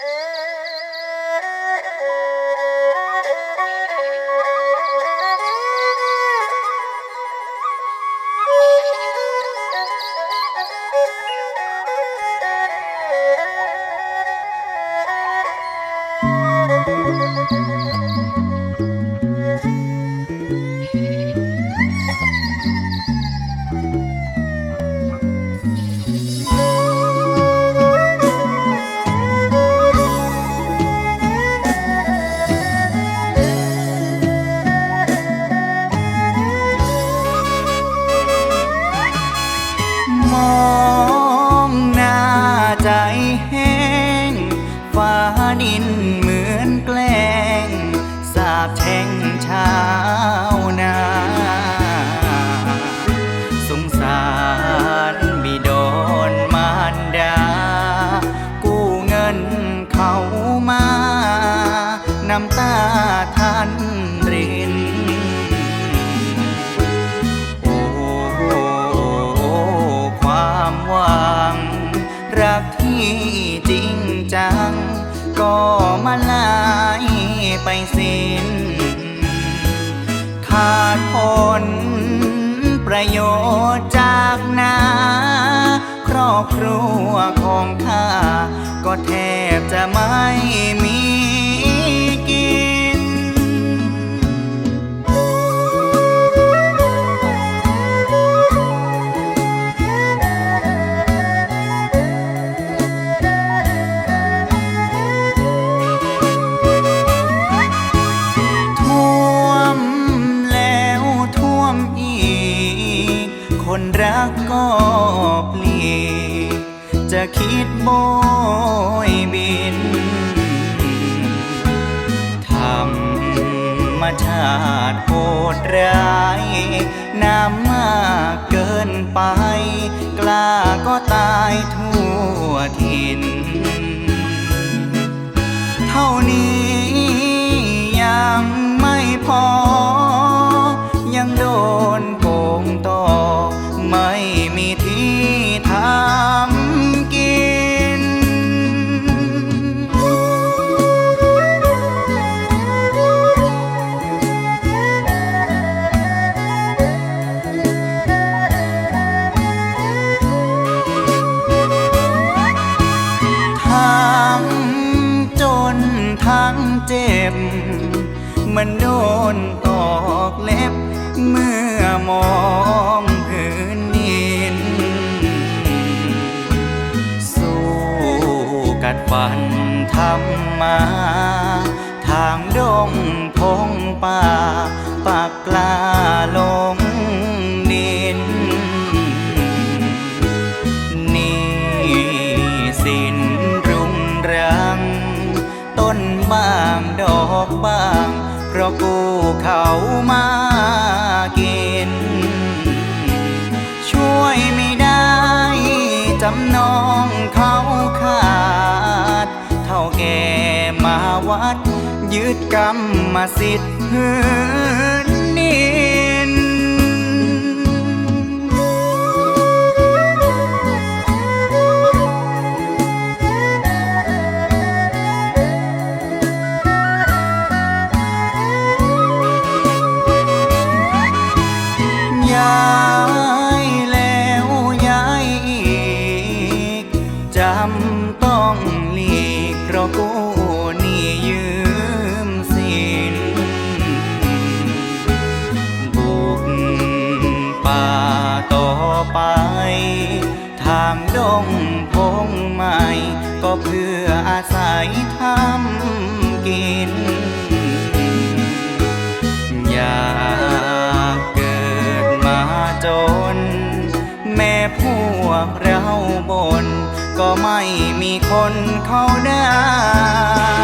ม ดินเหมือนแกล้งสาบแช่งชา ก็มาลายไปสิ้น ขาดผลประโยชน์จากนาครอบครัวของข้าก็แทบจะไม่มี คนรักก็ปลีกจะคิดโบยบิน ธรรมชาติโหดร้ายน้ำมากเกินไป กล้าก็ตายทั่วทิน เท่านี้ยังไม่พอ ยังโดนโกงต่อ ทั้งเจ็บ มันโดนตอกเล็บ เมื่อมองพื้นดิน สู้กัดฟันทำมา ทางดงพงป่าปากกล้าลง เขามากิน ช่วยไม่ได้จำนองเขาขาด เท่าแก่มาวัดยึดกรรมสิทธิ์ ย้ายแล้วย้ายอีก จำต้องหลีกเพราะกูนี่ยืมสินบุกป่าต่อไป ทางดงพงใหม่ ก็เพื่ออาศัยทำกิน บน ก็ไม่มีคนเข้าได้